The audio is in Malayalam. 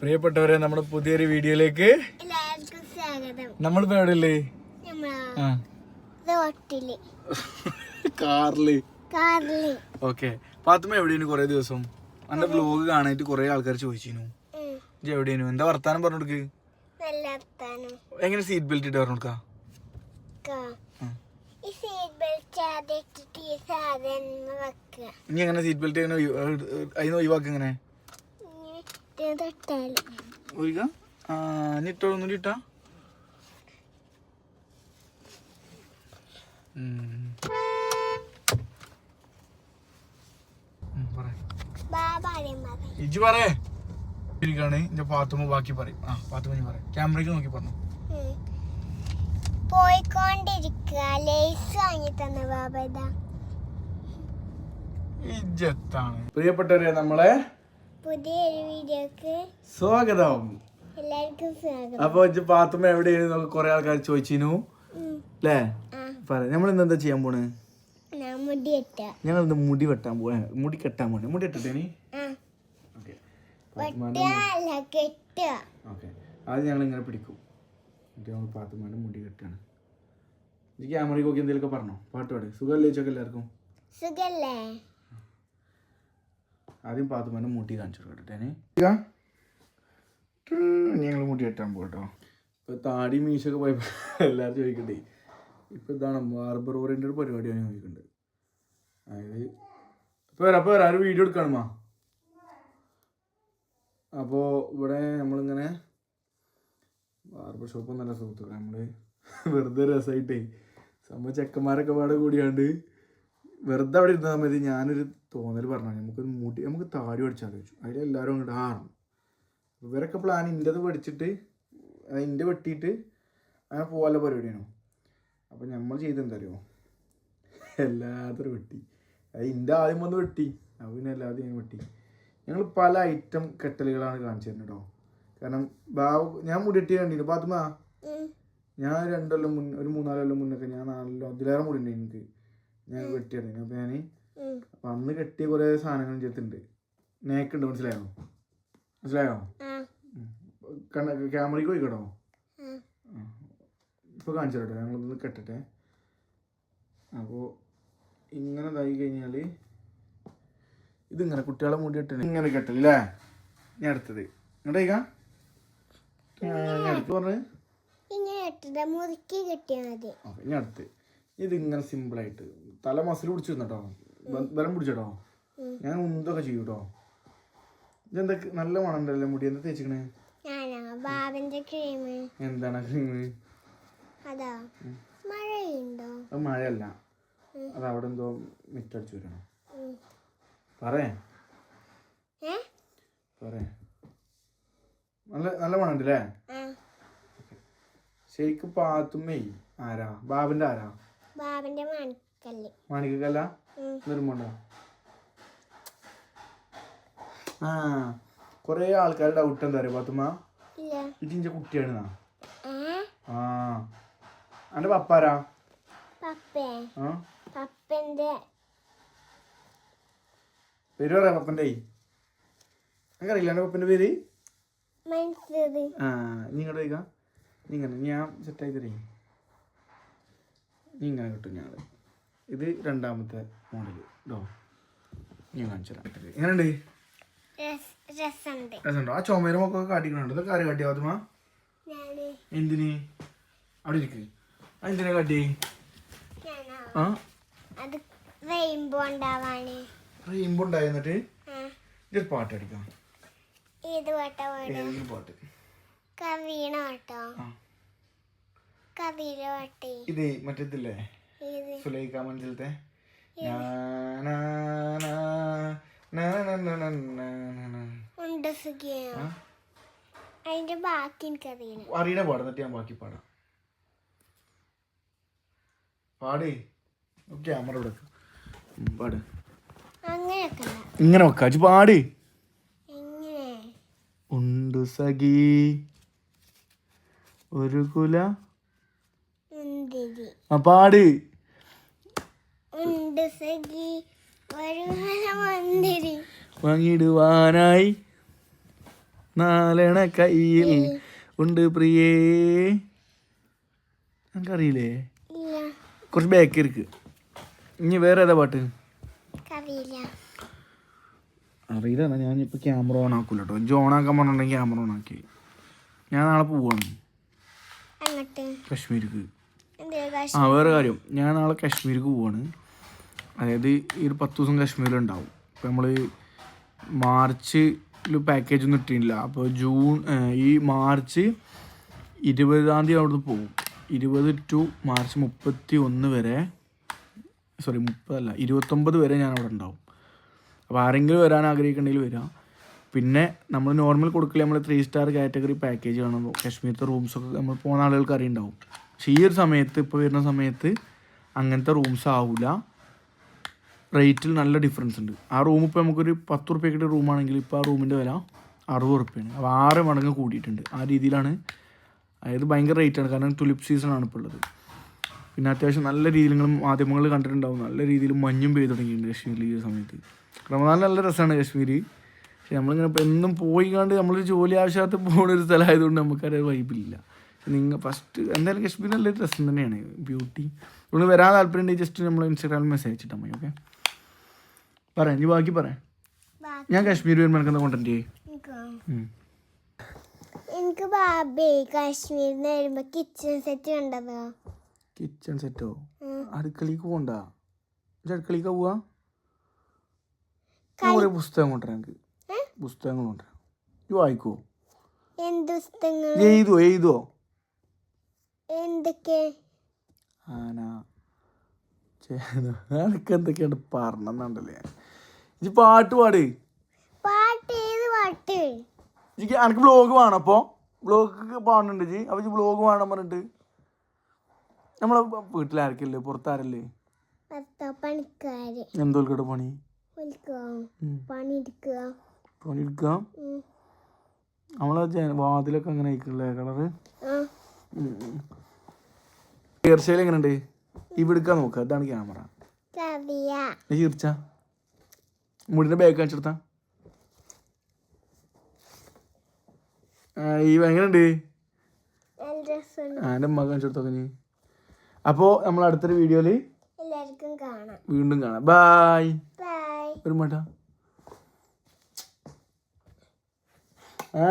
പ്രിയപ്പെട്ടവരെ നമ്മുടെ പുതിയൊരു വീഡിയോയിലേക്ക് നമ്മളിപ്പോ എവിടെയല്ലേ കാർലി ഓക്കെ. പാത്തുമ്മ എവിടെയാണ് കൊറേ ദിവസം? അന്റെ ബ്ലോഗ് കാണാനായിട്ട് കൊറേ ആൾക്കാർ ചോദിച്ചിരുന്നു. എവിടെയാണ്? എന്താ വർത്താനം പറഞ്ഞു കൊടുക്ക്? എങ്ങനെ സീറ്റ് ബെൽറ്റ് ഇട്ട് പറഞ്ഞു കൊടുക്കാം? ഇനി എങ്ങനെ സീറ്റ് ബെൽറ്റ് അതിന് ഒഴിവാക്കുക എങ്ങനെ? ഒഴിക ഇനി ഇട്ടോ. ഉം, പറയ്. ഇരിക്കാണ് എന്റെ പാത്തുമ്മ ബാക്കി പറയും. ആ പാത്തുമ്മ ഞാൻ പറയാം. ക്യാമറയ്ക്ക് നോക്കി പറഞ്ഞു. പോയിക്കൊണ്ടിരിക്കുക. ലേസ് വാങ്ങി തന്ന ബാബ ഇജ്ജത്താണ്. പ്രിയപ്പെട്ടവരെ നമ്മളെ പുതിയൊരു വീഡിയോക്ക് സ്വാഗതം. എല്ലാവർക്കും സ്വാഗതം. അപ്പൊ ഇജ്ജ് പാത്തുമ്മ എവിടെയാണ് കൊറേ ആൾക്കാർ ചോദിച്ചിരുന്നു. അല്ലേ പറ നമ്മൾ ഇന്ന് എന്താ ചെയ്യാൻ പോണ്? ഞങ്ങൾ ഇന്ന് മുടി വെട്ടാൻ പോവാ? മുടി കെട്ടാൻ പോണേ മുടി ഇട്ടിട്ടേ അത് ഞങ്ങൾ ഇങ്ങനെ പിടിക്കും ഞങ്ങൾ പാത്തുമാന്റെ മുടി കെട്ടാണ്. ഈ ക്യാമറയ്ക്ക് നോക്കി എന്തെങ്കിലുമൊക്കെ പറഞ്ഞോ? പാട്ട് പാട്. സുഖമല്ലേ ചോദിച്ചൊക്കെ എല്ലാവർക്കും? സുഖല്ലേ? ആദ്യം പാത്തുമാന്റെ മുടി കാണിച്ചു കൊടുക്കട്ടെ ഞങ്ങൾ മുടി കെട്ടാൻ പോട്ടോ ഇപ്പൊ താടി മീശൊക്കെ പോയപ്പോ എല്ലാവരും ചോദിക്കണ്ടേ ഇപ്പൊ ഇതാണ് ബാർബർ ഓറിയന്റഡ് പരിപാടിയാണ് ചോദിക്കുന്നുണ്ട് അതായത് ഇപ്പൊ വരാം ഇപ്പൊ വരാം. ഒരു വീഡിയോ എടുക്കണമാ അപ്പോ ഇവിടെ നമ്മളിങ്ങനെ ബാർബർ ഷോപ്പ് നല്ല സുഹൃത്തുക്കൾ നമ്മൾ വെറുതെ രസമായിട്ടേ സംഭവം ചെക്കന്മാരൊക്കെ പാടെ കൂടിയാണ്ട് വെറുതെ അവിടെ ഇരുന്നാൽ മതി. ഞാനൊരു തോന്നൽ പറഞ്ഞാൽ നമുക്ക് മുടി നമുക്ക് താടി പഠിച്ചാൽ ചോദിച്ചു. അതിലെല്ലാവരും അങ്ങോട്ട് ആറണം ഇവരൊക്കെ പ്ലാൻ ഇന്റെത് പഠിച്ചിട്ട് അതിന്റെ വെട്ടിയിട്ട് അങ്ങനെ പോകാനുള്ള പരിപാടിയാണ്? അപ്പോൾ നമ്മൾ ചെയ്തെന്താ അറിയോ എല്ലാത്തരും വെട്ടി. അത് ഇന്റെ ആദ്യം വന്ന് വെട്ടി. അത് പിന്നെ എല്ലാതും ഞാൻ വെട്ടി. ഞങ്ങൾ പല ഐറ്റം കെട്ടലുകളാണ് കാണിച്ചു തരുന്നത് കേട്ടോ കാരണം ബാബു ഞാൻ മുടി വെട്ടി കണ്ടിരുന്നു? പാത്തുമ്മ ഞാൻ ഞാൻ രണ്ടൊല്ലം മുന്നേ ഒരു മൂന്നാൽ കൊല്ലം മുന്നൊക്കെ ഞാൻ നാലല്ലോ അതിലേറെ മുടി ഉണ്ട് എനിക്ക്. ഞാൻ വെട്ടിയായിരുന്നു അപ്പം ഞാൻ. അപ്പം അന്ന് കെട്ടിയ കുറെ സാധനങ്ങൾ ചേർത്തുണ്ട് നേക്കുണ്ട് മനസ്സിലായോ? മനസ്സിലായോ? കണ്ണ ക്യാമറയ്ക്ക് പോയിക്കോട്ടോ? ഇപ്പൊ ഇപ്പോൾ കാണിച്ചു കേട്ടോ ഞങ്ങളിതൊന്ന് കെട്ടട്ടെ. അപ്പോൾ ഇങ്ങനെ ഇതായി കഴിഞ്ഞാൽ ഇതിങ്ങനെ കുട്ടികളെ മുടി കെട്ടണേ ഇങ്ങനെ കെട്ടല്ലേ ഞാൻ അടുത്തത്. ഇങ്ങോട്ടേക്കാ ഞാൻ അടുത്ത് ഇനി അടുത്ത്. ഇതിങ്ങനെ സിമ്പിളായിട്ട് തല മസിൽ പിടിച്ചു കേട്ടോ ബലം പിടിച്ചോട്ടോ ഞാൻ ഉന്തൊക്കെ ചെയ്യും കേട്ടോ ഇതെന്താ നല്ല മണമുണ്ടല്ലേ മുടി. എന്താ തേച്ചിക്കണേ? ക്രീം എന്താണ് cream? അതാ. മഴയല്ല. അത് അവിടെ എന്തോ മിറ്റടിച്ചു വരണം. പറേ പറേ നല്ല നല്ല മണമുണ്ടല്ലേ? ശരിക്കും പാത്തുമ്മേ. ആരാ? ബാബന്റെ ആരാ? ബാബിന്റെ മണിക്കല്ല്. മാണിക്കല്ല. നിർമ്മുണ്ടോ ആ ആൾക്കാരുടെ ഡൗട്ട് എന്താ അറിയോ പാത്തുമ്മ ഇത് ഇഞ്ച കുട്ടിയാണ് ആ. അന്റെ പപ്പാരാ പേര് പറയാ പപ്പന്റെ? എനിക്കറിയില്ല എന്റെ പപ്പന്റെ പേര്? നിങ്ങളുടെ നീ ഞാൻ സെറ്റായി തരേ. നീ ഇങ്ങനെ കിട്ടും ഞങ്ങൾ. ഇത് രണ്ടാമത്തെ മോഡൽ കേട്ടോ ഞാൻ കാണിച്ചു തരാം എങ്ങനെയുണ്ട്? രസമുണ്ട്. ആ ചുമരമൊക്കെ കാട്ടിക്കണുണ്ട്. ഇതൊക്കെ ആര് കാട്ടിയ അതുമാ ഞാൻ. എന്തിന്? അവിടെ ഇരിക്ക്. ആ എന്തിനാ കാട്ടി ആ? അത് റെയിൻബോ ഉണ്ടാവാന് റെയിൻബോ ഉണ്ടായി എന്നിട്ട്? ഇതൊരു പാട്ട് അടിക്കാം ഏത് പാട്ട കവീണ പാട്ടോ. ആ. കവിയിലെ പാട്ടേ. ഇത് മറ്റേതില്ലേ? സുലൈക്ക മഞ്ചിലത്തെ. അതിന്റെ ബാക്കി എന്നിട്ട് ഞാൻ ബാക്കി പാടാം. പാടേ. ക്യാമറ ഇവിടെ പാട്. ഇങ്ങനെ വെക്കാ പാടി. പാട് ഉണ്ട് സഖി. ഒരു കുല. ആ പാട്. സഖി വാങ്ങിയിടുവാനായി നാലണ കയ്യിൽ ഉണ്ട് പ്രിയേ. എനിക്കറിയില്ലേ കുറച്ച് ബാക്ക് ഇരിക്ക്. ഇനി വേറെ ഏതാ പാട്ട്? അറിയില്ല. ഞാൻ ഞാനിപ്പോൾ ക്യാമറ ഓൺ ആക്കൂല കേട്ടോ ഇജ്ജ് ഓൺ ആക്കാൻ പറഞ്ഞിട്ടുണ്ടെങ്കിൽ ക്യാമറ ഓൺ ആക്കി. ഞാൻ നാളെ പോവാണ്. കശ്മീർക്ക്. ആ വേറെ കാര്യം. ഞാൻ നാളെ കശ്മീർക്ക് പോവാണ്. അതായത് ഈ ഒരു പത്ത് ദിവസം കാശ്മീരിലുണ്ടാവും ഇപ്പം നമ്മൾ മാർച്ചിൽ പാക്കേജ് ഒന്നും ഇട്ടിട്ടില്ല. അപ്പോൾ ജൂൺ ഈ മാർച്ച് ഇരുപതാം തീയതി അവിടുന്ന് പോകും ഇരുപത് ടു മാർച്ച് മുപ്പത്തി ഒന്ന് വരെ സോറി മുപ്പതല്ല ഇരുപത്തൊമ്പത് വരെ ഞാൻ അവിടെ ഉണ്ടാവും. അപ്പോൾ ആരെങ്കിലും വരാൻ ആഗ്രഹിക്കുന്നുണ്ടെങ്കിൽ വരാം. പിന്നെ നമ്മൾ നോർമൽ കൊടുക്കില്ല നമ്മൾ ത്രീ സ്റ്റാർ കാറ്റഗറി പാക്കേജ് കാണും. കാശ്മീരത്തെ റൂംസൊക്കെ നമ്മൾ പോകുന്ന ആളുകൾക്ക് അറിയുണ്ടാവും. പക്ഷേ ഈ ഒരു സമയത്ത് ഇപ്പോൾ വരുന്ന സമയത്ത് അങ്ങനത്തെ റൂംസ് ആവില്ല റേറ്റിൽ നല്ല ഡിഫറൻസ് ഉണ്ട്. ആ റൂം ഇപ്പോൾ നമുക്കൊരു പത്ത് റുപ്യക്കിട്ട് റൂമാണെങ്കിൽ ഇപ്പോൾ ആ റൂമിന്റെ വില അറുപത് റുപ്യാണ് അപ്പോൾ ആറ് മടങ്ങ് കൂടിയിട്ടുണ്ട്. ആ രീതിയിലാണ് അതായത് ഭയങ്കര റേറ്റാണ് കാരണം തുലിപ്പ് സീസണാണ് ഇപ്പോൾ ഉള്ളത്. പിന്നെ അത്യാവശ്യം നല്ല രീതിയിൽ നിങ്ങൾ മാധ്യമങ്ങൾ കണ്ടിട്ടുണ്ടാവും. നല്ല രീതിയിൽ മഞ്ഞും പെയ്തു തുടങ്ങിയിട്ടുണ്ട് കാശ്മീരിൽ ഈ സമയത്ത്. റമദാൻ നല്ല രസമാണ് കാശ്മീർ പക്ഷെ നമ്മളിങ്ങനെ ഇപ്പോൾ എന്നും പോയി കണ്ട് നമ്മളൊരു ജോലി ആവശ്യമായിട്ട് പോകുന്ന ഒരു സ്ഥലമായതുകൊണ്ട് നമുക്കത് വൈബില്ല നിങ്ങൾ ഫസ്റ്റ് എന്തായാലും കാശ്മീർ നല്ലൊരു രസം തന്നെയാണ് ബ്യൂട്ടി നിങ്ങൾ വരാൻ താല്പര്യം ഉണ്ടെങ്കിൽ ജസ്റ്റ് നമ്മൾ ഇൻസ്റ്റാഗ്രാമിൽ മെസ്സേജ് അയച്ചിട്ടാൽ മതി ഓക്കെ പറയാം നീ ബാക്കി പറയാം. ഞാൻ കാശ്മീർ വരുമ്പോൾ എനിക്ക് എനിക്ക് ബാബി കാശ്മീരിൽ നിന്ന് വരുമ്പോ കിച്ചൺ സെറ്റ് കണ്ടതോ. കിച്ചൺ സെറ്റോ അടുക്കളയ്ക്ക് പോണ്ട? അടുക്കളയ്ക്ക് പോവാ? കുറേ പുസ്തകം കൊണ്ടുവരാം എനിക്ക് പുസ്തകങ്ങൾ കൊണ്ടുവരാം. ഇത് വായിക്കുമോ എന്ത് പുസ്തകങ്ങൾ? എഴുതുവോ എഴുതുവോ? എന്തൊക്കെ? ആന. ചേന അതൊക്കെ എന്തൊക്കെയാണ് പറഞ്ഞെന്നുണ്ടല്ലേ ഇജ്ജ് പാട്ട് പാട്. എനിക്ക് എനിക്ക് ബ്ലോഗ് വേണം അപ്പോൾ ബ്ലോഗ് പാടുന്നുണ്ട് ജി അപ്പോൾ ഇജ്ജ് ബ്ലോഗ് വേണം പറഞ്ഞിട്ട്. നമ്മളെ വീട്ടിലാർക്കല്ലേ പുറത്താരല്ലേ? എന്തോൽക്കട്ടെ പണി? പണി എടുക്കാം. നമ്മളെ വാതിലൊക്കെ അങ്ങനെ ആയിക്കല്ലേ കളറ്? തീർച്ചയായും എങ്ങനെയുണ്ട്? ഇവിടുക്കാൻ നോക്കുക ഇതാണ് ക്യാമറ. ചിരിച്ച മുടിന്റെ ബാഗ് കാണിച്ചെടുത്ത. ഈ എങ്ങനെയുണ്ട്? എന്റെ അമ്മ കാണിച്ചെടുത്തൊക്കെ നീ അപ്പോൾ നമ്മൾ അടുത്തൊരു വീഡിയോയിൽ വീണ്ടും കാണാം. ബായ് ഒരു മാട്ടാ ആ.